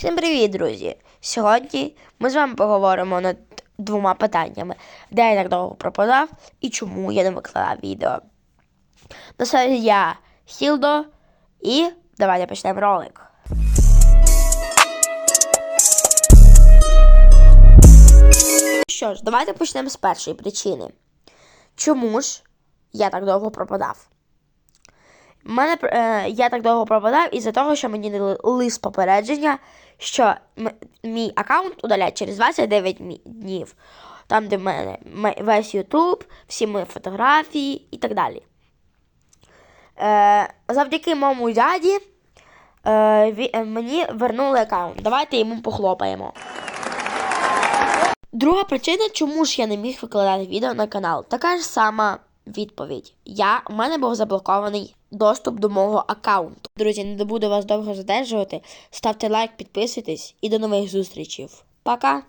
Всім привіт, друзі! Сьогодні ми з вами поговоримо над двома питаннями: де я так довго пропадав і чому я не викладав відео. На сайті я Хілдо і давайте почнемо ролик. Що ж, давайте почнемо з першої причини. Чому ж я так довго пропадав? Мене е, я так довго пропадав із-за того, що мені дали лист попередження, що мій аккаунт удалять через 29 днів. Там, де в мене весь YouTube, всі мої фотографії і так далі. Е, завдяки моєму дяді е, е, мені вернули аккаунт. Давайте йому похлопаємо. Друга причина, чому ж я не міг викладати відео на канал, така ж сама відповідь. Я, у мене був заблокований доступ до мого аккаунту. Друзі, не буду вас довго задержувати. Ставте лайк, підписуйтесь і до нових зустрічей. Пока!